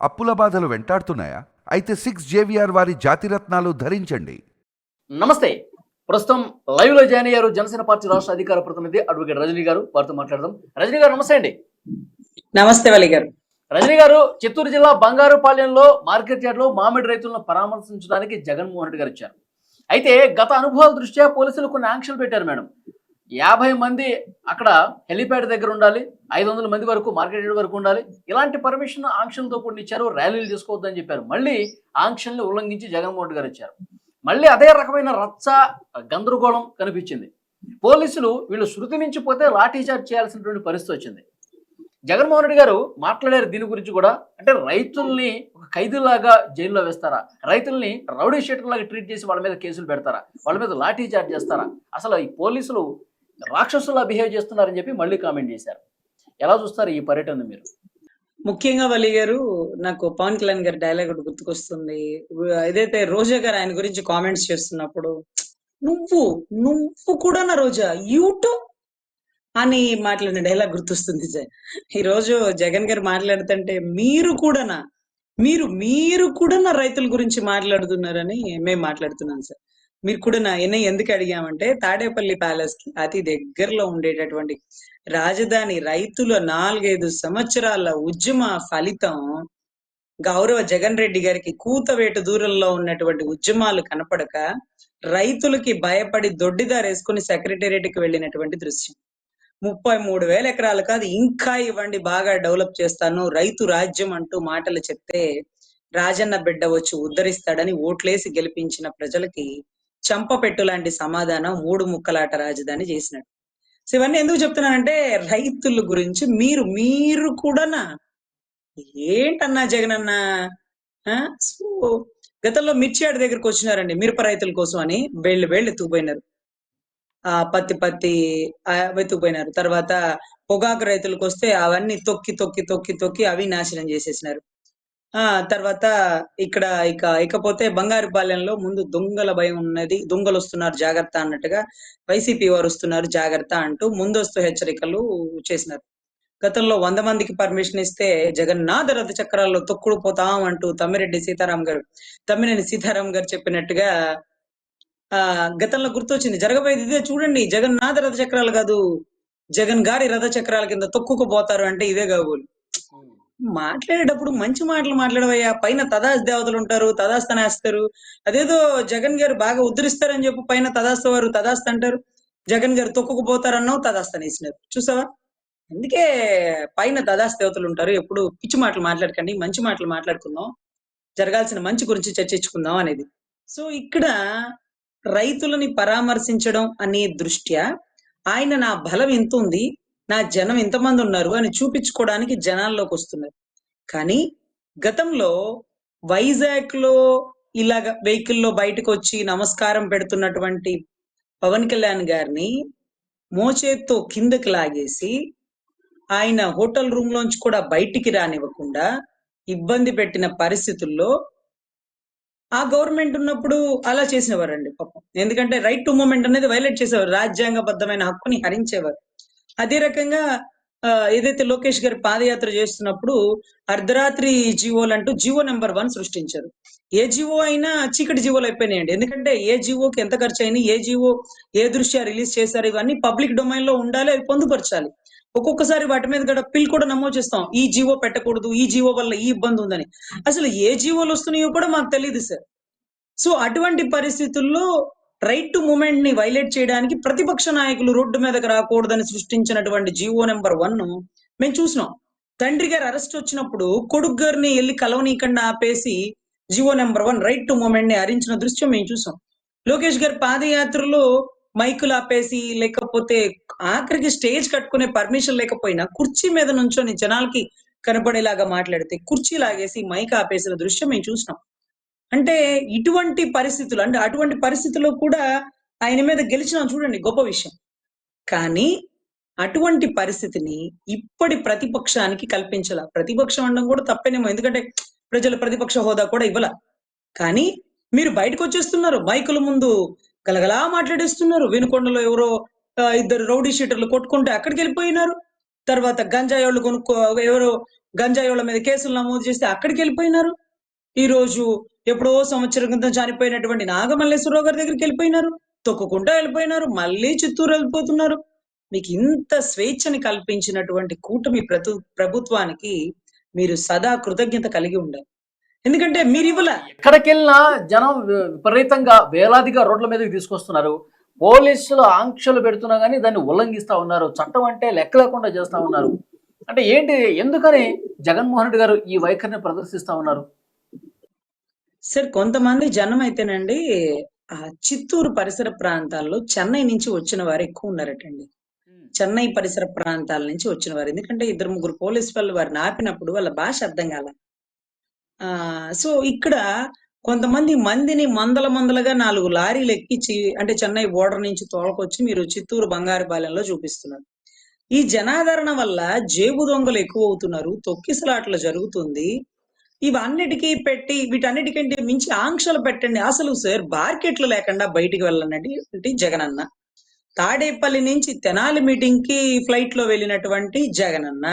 అప్పుల బాధలు వెంటాడుతున్నాయా? అయితే సిక్స్ జేవిఆర్ వారి జాతిరత్నాలు ధరించండి. నమస్తే. ప్రస్తుతం లైవ్లో జాయిన్ అయ్యారు జనసేన పార్టీ రాష్ట్ర అధికార ప్రతినిధి అడ్వకేట్ రజనీ గారు. వారితో మాట్లాడదాం. రజనీ గారు నమస్తే అండి. నమస్తే వలి గారు. రజనీ గారు చిత్తూరు జిల్లా బంగారుపాలెంలో మార్కెట్ యార్డ్లో మామిడి రైతులను పరామర్శించడానికి జగన్మోహన్ రెడ్డి గారు వచ్చారు. అయితే గత అనుభవాల దృష్ట్యా పోలీసులు కొన్ని ఆంక్షలు పెట్టారు మేడం. యాభై మంది అక్కడ హెలిప్యాడ్ దగ్గర ఉండాలి ఐదు వందల మంది వరకు మార్కెట్ వరకు ఉండాలి. ఇలాంటి పర్మిషన్ ఆంక్షలతో కూడిన ఇచ్చారు ర్యాలీలు చేసుకోవద్దని చెప్పారు. మళ్ళీ ఆంక్షల్ని ఉల్లంఘించి జగన్మోహన్ రెడ్డి గారు ఇచ్చారు మళ్ళీ అదే రకమైన రచ్చ గందరగోళం కనిపించింది. పోలీసులు వీళ్ళు శృతి మించిపోతే లాఠీచార్జ్ చేయాల్సినటువంటి పరిస్థితి వచ్చింది. జగన్మోహన్ రెడ్డి గారు మాట్లాడారు దీని గురించి కూడా. అంటే రైతుల్ని ఒక ఖైదీలాగా జైల్లో వేస్తారా? రైతుల్ని రౌడీ షీటర్ లాగా ట్రీట్ చేసి వాళ్ళ మీద కేసులు పెడతారా? వాళ్ళ మీద లాఠీ చార్జ్ చేస్తారా? అసలు ఈ పోలీసులు రాక్షసులా బిహేవ్ చేస్తున్నారని చెప్పి మళ్ళీ కామెంట్ చేశారు. ఎలా చూస్తారు ఈ పర్యటన మీరు? ముఖ్యంగా వలి గారు నాకు పవన్ కళ్యాణ్ గారి డైలాగ్ ఒకటి గుర్తుకొస్తుంది. ఏదైతే రోజా గారు ఆయన గురించి కామెంట్స్ చేస్తున్నప్పుడు నువ్వు నువ్వు కూడా నా రోజా యూటూ అని మాట్లాడిన డైలాగ్ గుర్తొస్తుంది సార్. ఈ రోజు జగన్ గారు మాట్లాడుతుంటే మీరు కూడానా మీరు మీరు కూడా నా రైతుల గురించి మాట్లాడుతున్నారని మేము మాట్లాడుతున్నాం సార్. మీరు కూడా నా ఎన్న ఎందుకు అడిగామంటే తాడేపల్లి ప్యాలెస్కి అతి దగ్గరలో ఉండేటటువంటి రాజధాని రైతుల నాలుగైదు సంవత్సరాల ఉద్యమ ఫలితం గౌరవ జగన్ రెడ్డి గారికి కూతవేటు దూరంలో ఉన్నటువంటి ఉద్యమాలు కనపడక రైతులకి భయపడి దొడ్డిదారేసుకుని సెక్రటేరియట్కి వెళ్ళినటువంటి దృశ్యం. ముప్పై మూడు వేల ఎకరాలు కాదు ఇంకా ఇవ్వండి బాగా డెవలప్ చేస్తాను రైతు రాజ్యం అంటూ మాటలు చెప్తే రాజన్న బిడ్డ వచ్చి ఉద్ధరిస్తాడని ఓట్లేసి గెలిపించిన ప్రజలకి చంపపెట్టు లాంటి సమాధానం మూడు ముక్కలాట రాజధాని చేసినట్టు. సో ఇవన్నీ ఎందుకు చెప్తున్నానంటే రైతుల గురించి మీరు మీరు కూడానా? ఏంటన్నా జగన్ అన్న ఆ? సో గతంలో మిర్చియాడి దగ్గరకు వచ్చినారండి మిరప రైతుల కోసం అని వేళ్ళు వేళ్ళు ఎత్తుకుపోయినారు. ఆ పత్తి పత్తి ఎత్తుకుపోయినారు. తర్వాత పొగాకు రైతులకు వస్తే అవన్నీ తొక్కి తొక్కి తొక్కి తొక్కి అవి నాశనం చేసేసినారు. ఆ తర్వాత ఇక్కడ ఇక ఇకపోతే బంగారుపాలెంలో ముందు దొంగల భయం ఉన్నది. దొంగలు వస్తున్నారు జాగ్రత్త అన్నట్టుగా వైసీపీ వారు వస్తున్నారు జాగ్రత్త అంటూ ముందస్తు హెచ్చరికలు చేసినారు. గతంలో వంద మందికి పర్మిషన్ ఇస్తే జగన్నాథ రథ చక్రాల్లో తొక్కుడు పోతాం అంటూ తమ్మిరెడ్డి సీతారాం గారు తమ్మినేని సీతారాం గారు చెప్పినట్టుగా ఆ గతంలో గుర్తొచ్చింది. జరగబోయేది ఇదే చూడండి. జగన్నాథ రథ చక్రాలు కాదు జగన్ గారి రథ చక్రాల కింద తొక్కుకుపోతారు అంటే ఇదే కాబోలు మాట్లాడేటప్పుడు మంచి మాటలు మాట్లాడవయ్యా. పైన తదాస్ దేవతలు ఉంటారు తదాస్తనేస్తారు అదేదో జగన్ గారు బాగా ఉద్ధరిస్తారని చెప్పి పైన తదాస్త వారు తదాస్త అంటారు. జగన్ గారు తొక్కుకుపోతారన్నావు తదాస్తనేసినారు చూసావా? అందుకే పైన తదాస్ దేవతలు ఉంటారు. ఎప్పుడు పిచ్చి మాటలు మాట్లాడకండి మంచి మాటలు మాట్లాడుకుందాం. జరగాల్సిన మంచి గురించి చర్చించుకుందాం అనేది. సో ఇక్కడ రైతులని పరామర్శించడం అనే దృష్ట్యా ఆయన నా బలం ఎంత ఉంది? నా జనం ఇంతమంది ఉన్నారు అని చూపించుకోవడానికి జనాల్లోకి వస్తున్నారు. కానీ గతంలో వైజాగ్లో ఇలాగ వెహికల్లో బయటకు వచ్చి నమస్కారం పెడుతున్నటువంటి పవన్ కళ్యాణ్ గారిని మోచేత్తో కిందకి లాగేసి ఆయన హోటల్ రూమ్ లోంచి కూడా బయటికి రానివ్వకుండా ఇబ్బంది పెట్టిన పరిస్థితుల్లో ఆ గవర్నమెంట్ ఉన్నప్పుడు అలా చేసినవారండి పాపం. ఎందుకంటే రైట్ టు మూమెంట్ అనేది వైలేట్ చేసేవారు. రాజ్యాంగబద్ధమైన హక్కుని హరించేవారు. అదే రకంగా ఏదైతే లోకేష్ గారి పాదయాత్ర చేస్తున్నప్పుడు అర్ధరాత్రి జీవోలు అంటూ జీవో నెంబర్ వన్ సృష్టించారు. ఏ జీవో అయినా చీకటి జీవోలు అయిపోయినాయండి. ఎందుకంటే ఏ జీవోకి ఎంత ఖర్చు అయినా ఏ జీవో ఏ దృష్ట్యా రిలీజ్ చేశారు ఇవన్నీ పబ్లిక్ డొమైన్లో ఉండాలి అవి పొందుపరచాలి. ఒక్కొక్కసారి వాటి మీద కూడా పిల్ కూడా నమోదు చేస్తాం. ఈ జీవో పెట్టకూడదు ఈ జీవో వల్ల ఈ ఇబ్బంది ఉందని. అసలు ఏ జీవోలు వస్తున్నాయో కూడా మాకు తెలియదు సార్. సో అటువంటి పరిస్థితుల్లో రైట్ టు మూమెంట్ని వైలేట్ చేయడానికి ప్రతిపక్ష నాయకులు రోడ్డు మీదకి రాకూడదని సృష్టించినటువంటి జీవో నెంబర్ వన్ మేము చూసినాం. తండ్రి గారు అరెస్ట్ వచ్చినప్పుడు కొడుకు గారిని వెళ్ళి కలవనీయకుండా ఆపేసి GO number one right to మూమెంట్ని హరించిన దృశ్యం మేము చూసాం. లోకేష్ గారి పాదయాత్రలో మైకులు ఆపేసి లేకపోతే ఆఖరికి స్టేజ్ కట్టుకునే పర్మిషన్ లేకపోయినా కుర్చీ మీద నుంచొని జనాలకి కనపడేలాగా మాట్లాడితే కుర్చీ లాగేసి మైక్ ఆపేసిన దృశ్యం మేము చూసినాం. అంటే ఇటువంటి పరిస్థితులు అంటే అటువంటి పరిస్థితుల్లో కూడా ఆయన మీద గెలిచినాం చూడండి గొప్ప విషయం. కానీ అటువంటి పరిస్థితిని ఇప్పటి ప్రతిపక్షానికి కల్పించాల. ప్రతిపక్షం అనడం కూడా తప్పేనేమో. ఎందుకంటే ప్రజల ప్రతిపక్ష హోదా కూడా ఇవ్వాల. కానీ మీరు బయటకు వచ్చేస్తున్నారు. మైకుల ముందు గలగలా మాట్లాడేస్తున్నారు. వినుకొండలో ఎవరో ఇద్దరు రౌడీ షీటర్లు కొట్టుకుంటే అక్కడికి వెళ్ళిపోయినారు. తర్వాత గంజాయోళ్ళు కొనుక్కో ఎవరో గంజాయోళ్ళ మీద కేసులు నమోదు చేస్తే అక్కడికి వెళ్ళిపోయినారు. ఈ రోజు ఎప్పుడో సంవత్సరం క్రితం చనిపోయినటువంటి నాగమల్లేశ్వరరావు గారి దగ్గరికి వెళ్ళిపోయినారు. తొక్కుకుంటా వెళ్ళిపోయినారు. మళ్ళీ చిత్తూరు వెళ్ళిపోతున్నారు. మీకు ఇంత స్వేచ్ఛని కల్పించినటువంటి కూటమి ప్రతు ప్రభుత్వానికి మీరు సదా కృతజ్ఞత కలిగి ఉండాలి. ఎందుకంటే మీరు ఇవ్వల. ఎక్కడికెళ్ళినా జనం విపరీతంగా వేలాదిగా రోడ్ల మీదకి తీసుకొస్తున్నారు. పోలీసులు ఆంక్షలు పెడుతున్నా కానీ దాన్ని ఉల్లంఘిస్తా ఉన్నారు. చట్టం అంటే లెక్క లేకుండా చేస్తా ఉన్నారు. అంటే ఏంటి? ఎందుకని జగన్మోహన్ రెడ్డి గారు ఈ వైఖరిని ప్రదర్శిస్తా ఉన్నారు? సార్ కొంతమంది జనం అయితేనండి ఆ చిత్తూరు పరిసర ప్రాంతాల్లో చెన్నై నుంచి వచ్చిన వారు ఎక్కువ ఉన్నారటండి. చెన్నై పరిసర ప్రాంతాల నుంచి వచ్చిన వారు. ఎందుకంటే ఇద్దరు ముగ్గురు పోలీసు వాళ్ళు వారిని ఆపినప్పుడు వాళ్ళ భాష అర్థం కాల. ఆ సో ఇక్కడ కొంతమంది మందిని మందల మందలుగా నాలుగు లారీలు ఎక్కించి అంటే చెన్నై బోర్డర్ నుంచి తోలకొచ్చి మీరు చిత్తూరు బంగారుపాలెంలో చూపిస్తున్నారు. ఈ జనాదరణ వల్ల జేబు దొంగలు ఎక్కువ అవుతున్నారు తొక్కిసలాట్లు జరుగుతుంది. ఇవన్నిటికీ పెట్టి వీటన్నిటికంటే మించి ఆంక్షలు పెట్టండి. అసలు సార్ మార్కెట్లు లేకుండా బయటికి వెళ్ళనండి జగనన్న. తాడేపల్లి నుంచి తెనాలి మీటింగ్కి ఫ్లైట్లో వెళ్ళినటువంటి జగనన్న.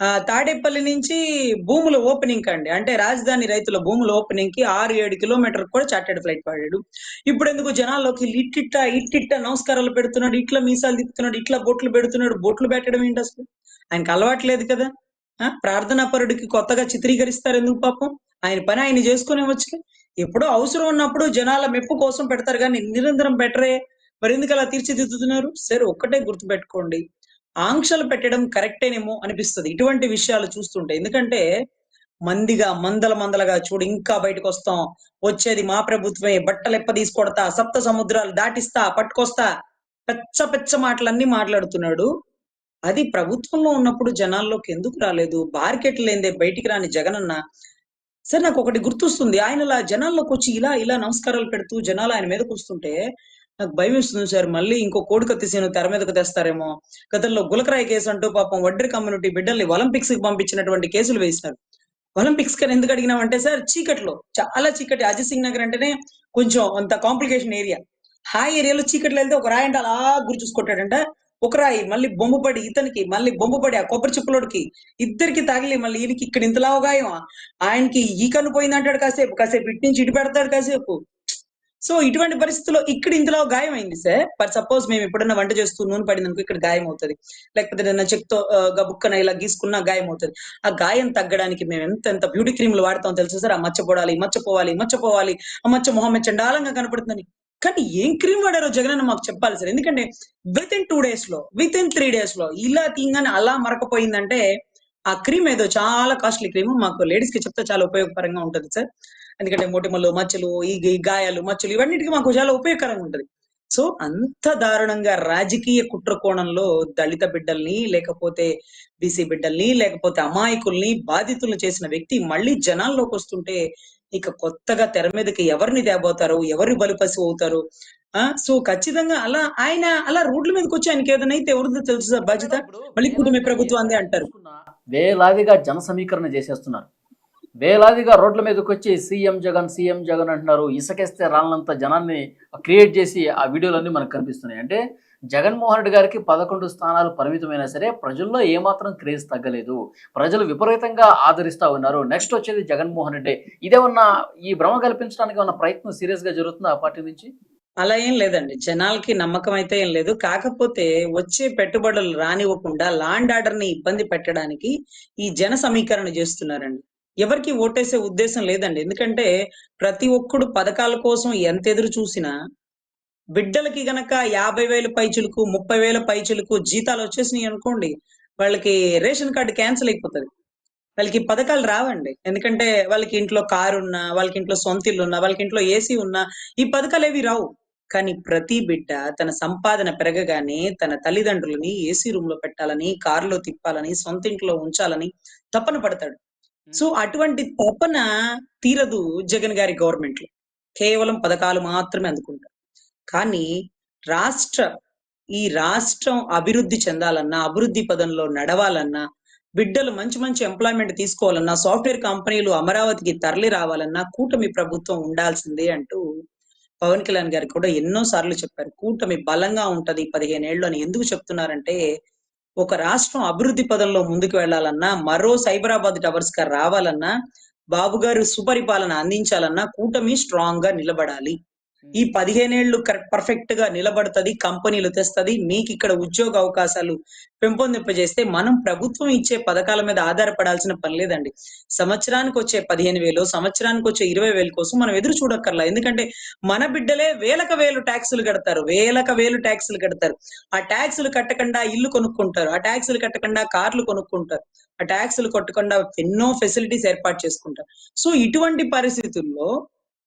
ఆ తాడేపల్లి నుంచి భూముల ఓపెనింగ్ అండి. అంటే రాజధాని రైతుల భూముల ఓపెనింగ్కి ఆరు ఏడు కిలోమీటర్ కూడా చార్టెడ్ ఫ్లైట్ పడాడు ఇప్పుడు ఎందుకు జనాల్లోకి ఇట్టిట్ట ఇట్టిట్ట నమస్కారాలు పెడుతున్నాడు ఇట్లా మీసాలు తిప్పుతున్నాడు ఇట్లా బొట్లు పెడుతున్నాడు బొట్లు పెట్టడం ఏంటి అసలు? ఆయనకు అలవాట్లేదు కదా. ఆ? ప్రార్థనా పరుడికి కొత్తగా చిత్రీకరిస్తారు ఎందుకు పాపం? ఆయన పని ఆయన చేసుకునే వచ్చి ఎప్పుడో అవసరం ఉన్నప్పుడు జనాల మెప్పు కోసం పెడతారు కానీ నిరంతరం బెటరే. మరి ఎందుకు అలా తీర్చిదిద్దుతున్నారు? సరే ఒక్కటే గుర్తుపెట్టుకోండి. ఆంక్షలు పెట్టడం కరెక్టేనేమో అనిపిస్తుంది ఇటువంటి విషయాలు చూస్తుంటే. ఎందుకంటే మందిగా మందల మందలగా చూడు ఇంకా బయటకు వస్తాం వచ్చేది మా ప్రభుత్వమే బట్టలు ఎప్ప తీసుకొడతా సప్త సముద్రాలు దాటిస్తా పట్టుకొస్తా. పెచ్చ పెచ్చ మాటలన్నీ మాట్లాడుతున్నాడు. అది ప్రభుత్వంలో ఉన్నప్పుడు జనాల్లోకి ఎందుకు రాలేదు? మార్కెట్ లేదే బయటికి రాని జగనన్న. సరే నాకు ఒకటి గుర్తొస్తుంది. ఆయన ఇలా జనాల్లోకి వచ్చి ఇలా ఇలా నమస్కారాలు పెడుతూ జనాలు ఆయన మీదకి వస్తుంటే నాకు భయం ఇస్తుంది సార్. మళ్ళీ ఇంకో కోడికత్తి సీను తెర మీదకు తెస్తారేమో. గతంలో గులకరాయి కేసు అంటూ పాపం వడ్డీ కమ్యూనిటీ బిడ్డల్ని ఒలింపిక్స్కి పంపించినటువంటి కేసులు వేసినారు. ఒలింపిక్స్ కని ఎందుకు అడిగినామంటే సార్ చీకట్లో చాలా చీకటి. అజిత్ సింగ్ నగర్ అంటేనే కొంచెం అంత కాంప్లికేషన్ ఏరియా. హా ఏరియాలో చీకట్లో వెళ్తే ఒక రాయి అంటే అలా గురి చూసుకుంటాడంటే. ఒకరాయి మళ్ళీ బొమ్మ పడి ఇతనికి మళ్ళీ బొమ్మ పడి ఆ కొబ్బరి చిప్పలోడికి ఇద్దరికి తగిలి మళ్ళీ ఈయనకి ఇక్కడ ఇంతలా గాయం. ఆయనకి ఈ కన్ను పోయిందంటాడు కాసేపు కాసేపు ఇటు నుంచి ఇటు పెడతాడు కాసేపు. సో ఇటువంటి పరిస్థితుల్లో ఇక్కడ ఇంతలో గాయం అయింది సార్. ఫర్ సపోజ్ మేము ఎప్పుడన్నా వంట చేస్తూ నూనె పడింది అనుకో ఇక్కడ గాయం అవుతుంది లేకపోతే ఏదైనా చెక్తో గబుక్కన ఇలా గీసుకున్నా గాయం అవుతుంది ఆ గాయం తగ్గడానికి మేము ఎంత ఎంత బ్యూటీ క్రీమ్లు వాడతాం తెలుసా సార్? ఆ మచ్చ పొడాలి మచ్చ పోవాలి మచ్చ పోవాలి ఆ మచ్చ మొహం చండాలంగా కనపడుతుందని. కానీ ఏం క్రీమ్ వాడారో జగన్ అన్న మాకు చెప్పాలి సార్. ఎందుకంటే విత్ ఇన్ టూ డేస్లో విత్ ఇన్ త్రీ డేస్లో ఇలా తీయగానే అలా మరకపోయిందంటే ఆ క్రీమ్ ఏదో చాలా కాస్ట్లీ క్రీమ్. మాకు లేడీస్కి చెప్తే చాలా ఉపయోగకరంగా ఉంటుంది సార్. ఎందుకంటే మొటిమలు మచ్చలు ఈ ఈ గాయాలు మచ్చలు ఇవన్నిటికీ మాకు చాలా ఉపయోగకరంగా ఉంటుంది. సో అంత దారుణంగా రాజకీయ కుట్ర కోణంలో దళిత బిడ్డల్ని లేకపోతే బీసీ బిడ్డల్ని లేకపోతే అమాయకుల్ని బాధితులను చేసిన వ్యక్తి మళ్ళీ జనాల్లోకి వస్తుంటే ఇక కొత్తగా తెర మీదకి ఎవరిని తేబోతారు? ఎవరిని బలిపసి అవుతారు? ఆ? సో ఖచ్చితంగా అలా ఆయన అలా రోడ్ల మీదకి వచ్చి ఆయనకి ఏదైనా అయితే ఎవరిదో తెలుసు సార్ బాధ్యత? మళ్ళీ కుటుంబ ప్రభుత్వం అందే అంటారు. వేలాదిగా జన సమీకరణ చేసేస్తున్నారు. వేలాదిగా రోడ్ల మీదకి వచ్చి సీఎం జగన్ సీఎం జగన్ అంటున్నారు. ఇసుకేస్తే రాళ్ళంత జనాన్ని క్రియేట్ చేసి ఆ వీడియోలన్నీ మనకు కనిపిస్తున్నాయి. అంటే జగన్మోహన్ రెడ్డి గారికి పదకొండు స్థానాలు పరిమితమైనా సరే ప్రజల్లో ఏమాత్రం క్రేజ్ తగ్గలేదు. ప్రజలు విపరీతంగా ఆదరిస్తా ఉన్నారు. నెక్స్ట్ వచ్చేది జగన్మోహన్ రెడ్డి. ఇదేమన్నా ఈ భ్రమ కల్పించడానికి ఉన్న ప్రయత్నం సీరియస్గా జరుగుతుందా ఆ పార్టీ నుంచి? అలా ఏం లేదండి. జనాలకి నమ్మకం అయితే ఏం లేదు. కాకపోతే వచ్చే పెట్టుబడులు రానివ్వకుండా లాండ్ ఆర్డర్ని ఇబ్బంది పెట్టడానికి ఈ జన సమీకరణ చేస్తున్నారండి. ఎవరికి ఓటేసే ఉద్దేశం లేదండి. ఎందుకంటే ప్రతి ఒక్కడు పథకాల కోసం ఎంత ఎదురు చూసినా బిడ్డలకి గనక యాభై వేల పైచులకు ముప్పై వేల పైచులకు జీతాలు వచ్చేసినాయి అనుకోండి వాళ్ళకి రేషన్ కార్డు క్యాన్సిల్ అయిపోతుంది. వాళ్ళకి పథకాలు రావండి. ఎందుకంటే వాళ్ళకి ఇంట్లో కారు ఉన్నా వాళ్ళకి ఇంట్లో సొంత ఇల్లు ఉన్నా వాళ్ళకి ఇంట్లో ఏసీ ఉన్నా ఈ పథకాలు ఏవి రావు. కానీ ప్రతి బిడ్డ తన సంపాదన పెరగగానే తన తల్లిదండ్రులని ఏసీ రూమ్లో పెట్టాలని కారులో తిప్పాలని సొంత ఇంట్లో ఉంచాలని తపన పడతాడు. సో అటువంటి తపన తీరదు జగన్ గారి గవర్నమెంట్లో కేవలం పథకాలు మాత్రమే అందుకుంటారు. కానీ రాష్ట్ర ఈ రాష్ట్రం అభివృద్ధి చెందాలన్నా అభివృద్ధి పదంలో నడవాలన్నా బిడ్డలు మంచి మంచి ఎంప్లాయ్మెంట్ తీసుకోవాలన్నా సాఫ్ట్వేర్ కంపెనీలు అమరావతికి తరలి రావాలన్నా కూటమి ప్రభుత్వం ఉండాల్సిందే అంటూ పవన్ కళ్యాణ్ గారు కూడా ఎన్నో సార్లు చెప్పారు. కూటమి బలంగా ఉంటది పదిహేనేళ్ళు అని ఎందుకు చెప్తున్నారంటే ఒక రాష్ట్రం అభివృద్ధి పదంలో ముందుకు వెళ్ళాలన్నా మరో సైబరాబాద్ టవర్స్గా రావాలన్నా బాబు గారు సుపరిపాలన అందించాలన్నా కూటమి స్ట్రాంగ్గా నిలబడాలి. ఈ పదిహేనేళ్ళు కరెక్ట్ పర్ఫెక్ట్గా నిలబడుతుంది కంపెనీలు తెస్తది మీకు ఇక్కడ ఉద్యోగ అవకాశాలు పెంపొందింపజేస్తే మనం ప్రభుత్వం ఇచ్చే పథకాల మీద ఆధారపడాల్సిన పని లేదండి. సంవత్సరానికి వచ్చే పదిహేను వేలు సంవత్సరానికి వచ్చే ఇరవై వేలు కోసం మనం ఎదురు చూడక్కర్లా. ఎందుకంటే మన బిడ్డలే వేలక వేలు ట్యాక్సులు కడతారు వేలక వేలు ట్యాక్సులు కడతారు. ఆ ట్యాక్సులు కట్టకుండా ఇల్లు కొనుక్కుంటారు ఆ ట్యాక్సులు కట్టకుండా కార్లు కొనుక్కుంటారు ఆ ట్యాక్సులు కొట్టకుండా ఎన్నో ఫెసిలిటీస్ ఏర్పాటు చేసుకుంటారు. సో ఇటువంటి పరిస్థితుల్లో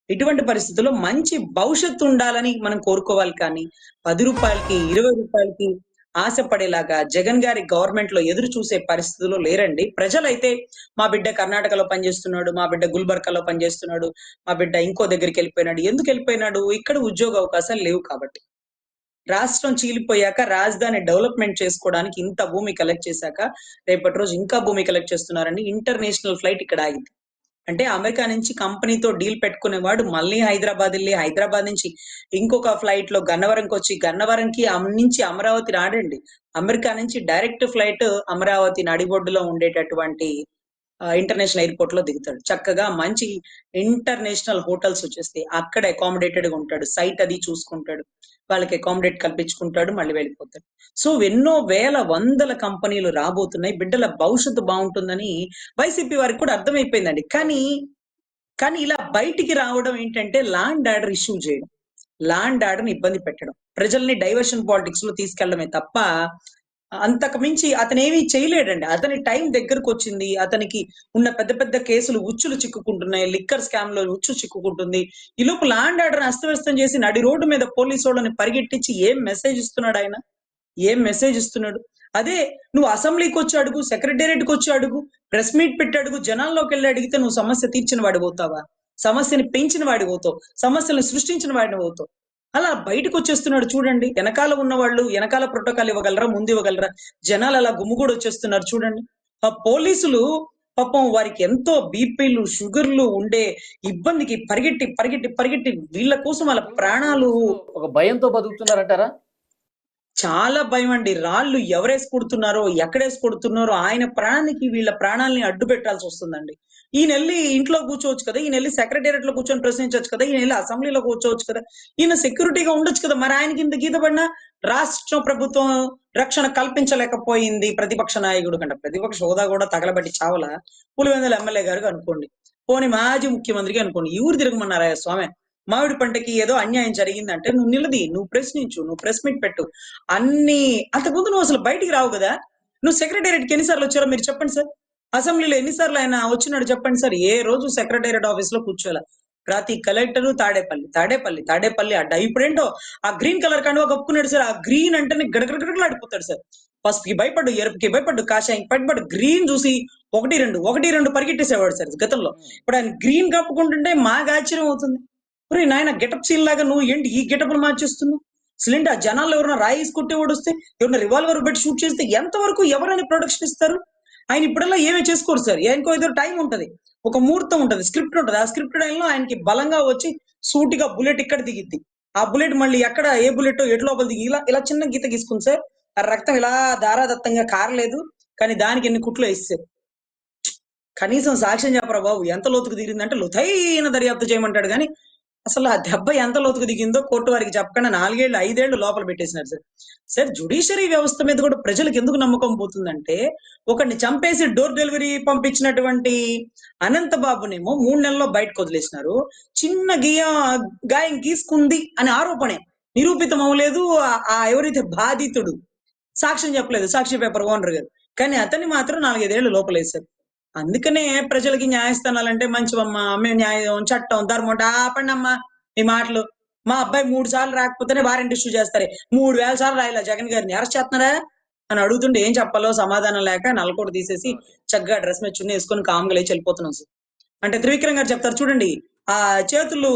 ఇటువంటి పరిస్థితుల్లో మంచి భవిష్యత్తు ఉండాలని మనం కోరుకోవాలి కానీ పది రూపాయలకి ఇరవై రూపాయలకి ఆశపడేలాగా జగన్ గారి గవర్నమెంట్లో ఎదురు చూసే పరిస్థితుల్లో లేరండి. ప్రజలైతే మా బిడ్డ కర్ణాటకలో పనిచేస్తున్నాడు మా బిడ్డ గుల్బర్గాలో పనిచేస్తున్నాడు మా బిడ్డ ఇంకో దగ్గరికి వెళ్ళిపోయినాడు. ఎందుకు వెళ్ళిపోయినాడు? ఇక్కడ ఉద్యోగ అవకాశాలు లేవు కాబట్టి. రాష్ట్రం చీలిపోయాక రాజధాని డెవలప్మెంట్ చేసుకోవడానికి ఇంత భూమి కలెక్ట్ చేశాక రేపటి రోజు ఇంకా భూమి కలెక్ట్ చేస్తున్నారండి ఇంటర్నేషనల్ ఫ్లైట్ ఇక్కడ ఆగింది. అంటే అమెరికా నుంచి కంపెనీతో డీల్ పెట్టుకునేవాడు మళ్ళీ హైదరాబాద్ వెళ్ళి హైదరాబాద్ నుంచి ఇంకొక ఫ్లైట్లో గన్నవరంకి వచ్చి గన్నవరంకి నుంచి అమరావతి రాడండి. అమెరికా నుంచి డైరెక్ట్ ఫ్లైట్ అమరావతి నడిబొడ్డులో ఉండేటటువంటి ఇంటర్నేషనల్ ఎయిర్పోర్ట్లో దిగుతాడు. చక్కగా మంచి ఇంటర్నేషనల్ హోటల్స్ వచ్చేస్తాయి. అక్కడ అకామిడేటెడ్గా ఉంటాడు. సైట్ అది చూసుకుంటాడు. వాళ్ళకి అకామిడేట్ కల్పించుకుంటాడు మళ్ళీ వెళ్ళిపోతాడు. సో ఎన్నో వేల వందల కంపెనీలు రాబోతున్నాయి. బిడ్డల భవిష్యత్తు బాగుంటుందని వైసీపీ వారికి కూడా అర్థమైపోయిందండి. కానీ కానీ ఇలా బయటికి రావడం ఏంటంటే లాండ్ ఆర్డర్ ఇష్యూ చేయడం. లాండ్ ఆర్డర్ ఇబ్బంది పెట్టడం. ప్రజల్ని డైవర్షన్ పాలిటిక్స్లో తీసుకెళ్ళడమే తప్ప అంతకు మించి అతను ఏమీ చేయలేడండి. అతని టైం దగ్గరకు వచ్చింది అతనికి ఉన్న పెద్ద పెద్ద కేసులు ఉచ్చులు చిక్కుకుంటున్నాయి. లిక్కర్ స్కామ్లో ఉచ్చు చిక్కుకుంటుంది. ఈ లోపు లాండ్ ఆర్డర్ అస్తవ్యస్తం చేసి నడి రోడ్డు మీద పోలీసు వాళ్ళని పరిగెట్టించి ఏం మెసేజ్ ఇస్తున్నాడు ఆయన? ఏం మెసేజ్ ఇస్తున్నాడు? అదే నువ్వు అసెంబ్లీకి వచ్చి అడుగు సెక్రటేరియట్కి వచ్చి అడుగు ప్రెస్ మీట్ పెట్టి అడుగు జనాల్లోకి వెళ్ళి అడిగితే నువ్వు సమస్య తీర్చిన వాడి పోతావా సమస్యని పెంచిన వాడి పోతావు సమస్యలను సృష్టించిన వాడిని పోతావు అలా బయటకు వచ్చేస్తున్నాడు చూడండి. వెనకాల ఉన్న వాళ్ళు వెనకాల ప్రోటోకాల్ ఇవ్వగలరా? ముందు ఇవ్వగలరా? జనాలు అలా గుమ్ముగూడు వచ్చేస్తున్నారు చూడండి. ఆ పోలీసులు పాపం వారికి ఎంతో బీపీలు షుగర్లు ఉండే ఇబ్బందికి పరిగెట్టి పరిగెట్టి పరిగెట్టి వీళ్ళ కోసం వాళ్ళ ప్రాణాలు ఒక భయంతో బతుకుతున్నారంటారా? చాలా భయం అండి. రాళ్ళు ఎవరేసి కొడుతున్నారో ఎక్కడేసి కొడుతున్నారో ఆయన ప్రాణానికి వీళ్ళ ప్రాణాలని అడ్డు పెట్టాల్సి వస్తుందండి. ఈయన వెళ్ళి ఇంట్లో కూర్చోవచ్చు కదా ఈయన వెళ్ళి సెక్రటేరియట్లో కూర్చొని ప్రశ్నించవచ్చు కదా ఈయన వెళ్ళి అసెంబ్లీలో కూర్చోవచ్చు కదా ఈయన సెక్యూరిటీగా ఉండొచ్చు కదా. మరి ఆయనకి ఇంత గీత పడినా రాష్ట్ర ప్రభుత్వం రక్షణ కల్పించలేకపోయింది ప్రతిపక్ష నాయకుడు కంటే. ప్రతిపక్ష హోదా కూడా తగలబట్టి చావల. పులివెందుల ఎమ్మెల్యే గారికి అనుకోండి. పోనీ మాజీ ముఖ్యమంత్రికి అనుకోండి. ఊరు తిరగమన్నారా స్వామి? మామిడి పంటకి ఏదో అన్యాయం జరిగిందంటే నువ్వు నిలది నువ్వు ప్రశ్నించు నువ్వు ప్రెస్ మీట్ పెట్టు. అన్ని అంతకుముందు నువ్వు అసలు బయటికి రావు కదా. నువ్వు సెక్రటేరియట్కి ఎన్నిసార్లు వచ్చారో మీరు చెప్పండి సార్. అసెంబ్లీలో ఎన్నిసార్లు ఆయన వచ్చినాడు చెప్పండి సార్. ఏ రోజు సెక్రటేరియట్ ఆఫీస్లో కూర్చోలే ప్రతి కలెక్టర్ తాడేపల్లి తాడేపల్లి తాడేపల్లి అడ్డ. ఇప్పుడేంటో ఆ గ్రీన్ కలర్ కండువా కప్పుకున్నాడు సార్. ఆ గ్రీన్ అంటేనే గడగడగడలాడిపోతాడు సార్. పసుపుకి భయపడ్డు ఎరుపుకి భయపడ్డు కాషాయంకి భయపడ్డు గ్రీన్ చూసి ఒకటి రెండు ఒకటి రెండు పరిగెట్టేసేవాడు సార్ గతంలో. ఇప్పుడు ఆయన గ్రీన్ కప్పుకుంటుంటే మాకు ఆశ్చర్యం అవుతుంది. ఒరే నాయన గెటప్ సీన్ లాగా నువ్వు ఏంటి ఈ గెటప్ మార్చేస్తున్నావు? సిలిండర్ ఆ జనాల్లో ఎవరైనా రాయిస్ కొట్టేవాడు వస్తే ఎవరైనా రివాల్వర్ పెట్టి షూట్ చేస్తే ఎంతవరకు ఎవరైనా ప్రొడక్షన్ ఇస్తారు? ఆయన ఇప్పుడల్లా ఏమీ చేసుకోరు సార్. ఆయనకో ఏదో టైం ఉంటది. ఒక ముహూర్తం ఉంటది. స్క్రిప్ట్ ఉంటది. ఆ స్క్రిప్ట్ టైంలో ఆయనకి బలంగా వచ్చి సూటిగా బుల్లెట్ ఇక్కడ దిగిద్ది. ఆ బుల్లెట్ మళ్ళీ ఎక్కడ ఏ బుల్లెట్ ఎటు లోపల దిగి ఇలా ఇలా చిన్న గీత గీసుకుంది సార్. ఆ రక్తం ఇలా దారాదత్తంగా కారలేదు కానీ దానికి ఎన్ని కుట్లు వేస్తారు కనీసం సాక్ష్యం చెప్పరా బాబు? ఎంత లోతుకు దిగిందంటే లోతైన దర్యాప్తు చేయమంటాడు. కానీ అసలు ఆ దెబ్బ ఎంత లోతుకు దిగిందో కోర్టు వారికి చెప్పకుండా నాలుగేళ్ళు ఐదేళ్ళు లోపల పెట్టేసినారు సార్. సార్ జుడిషియరీ వ్యవస్థ మీద కూడా ప్రజలకు ఎందుకు నమ్మకం పోతుందంటే ఒకరిని చంపేసి డోర్ డెలివరీ పంపించినటువంటి అనంత బాబునేమో మూడు నెలల్లో బయటకు వదిలేసినారు. చిన్న గీయ గాయం గీసుకుంది అనే ఆరోపణే. నిరూపితం అవ్వలేదు ఆ- ఆ ఎవరైతే బాధితుడు సాక్ష్యం చెప్పలేదు సాక్షి పేపర్ ఓనర్ గారు. కానీ అతన్ని మాత్రం నాలుగైదేళ్ళు లోపలేశారు. అందుకనే ప్రజలకి న్యాయస్థానాలంటే మంచివమ్మా మేము న్యాయం చట్టం ధర్మం అంటే ఆపండి అమ్మా మీ మాటలు. మా అబ్బాయి మూడు సార్లు రాకపోతేనే వారెంట్ ఇష్యూ చేస్తారే. మూడు వేల సార్లు రాయలే జగన్ గారిని అరెస్ట్ చేస్తున్నారా? అని అడుగుతుంటే ఏం చెప్పాలో సమాధానం లేక నల్లకోట తీసేసి చక్కగా డ్రెస్ మీద చున్నీ వేసుకొని కామ్గా లేచి వెళ్ళిపోతున్నాం సార్. అంటే త్రివిక్రమ్ గారు చెప్తారు చూడండి ఆ చేతులు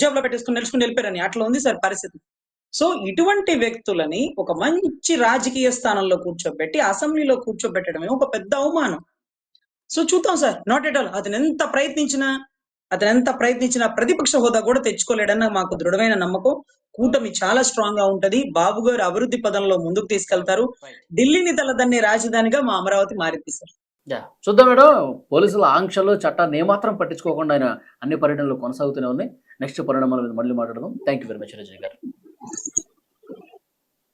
జేబులో పెట్టేసుకుని నిలుచుకుని వెళ్ళిపోయారని. అట్లా ఉంది సార్ పరిస్థితి. సో ఇటువంటి వ్యక్తులని ఒక మంచి రాజకీయ స్థానంలో కూర్చోబెట్టి అసెంబ్లీలో కూర్చోబెట్టడమే ఒక పెద్ద అవమానం. సో చూద్దాం సార్. నాట్ ఎట్ ఆల్ అతను ఎంత ప్రయత్నించినా అతను ఎంత ప్రయత్నించినా ప్రతిపక్ష హోదా కూడా తెచ్చుకోలేడన్న మాకు దృఢమైన నమ్మకం. కూటమి చాలా స్ట్రాంగ్గా ఉంటది. బాబు గారు అభివృద్ధి పదంలో ముందుకు తీసుకెళ్తారు. ఢిల్లీని తలదన్నే రాజధానిగా మా అమరావతి మారింది సార్. చూద్దాం మేడం. పోలీసుల ఆంక్షలు చట్టాన్ని ఏమాత్రం పట్టించుకోకుండా ఆయన అన్ని పర్యటనలు కొనసాగుతూనే ఉన్నాయి. నెక్స్ట్ పరిణామాల మీద మళ్ళీ మాట్లాడదాం. Thank you very much Rajay గారు.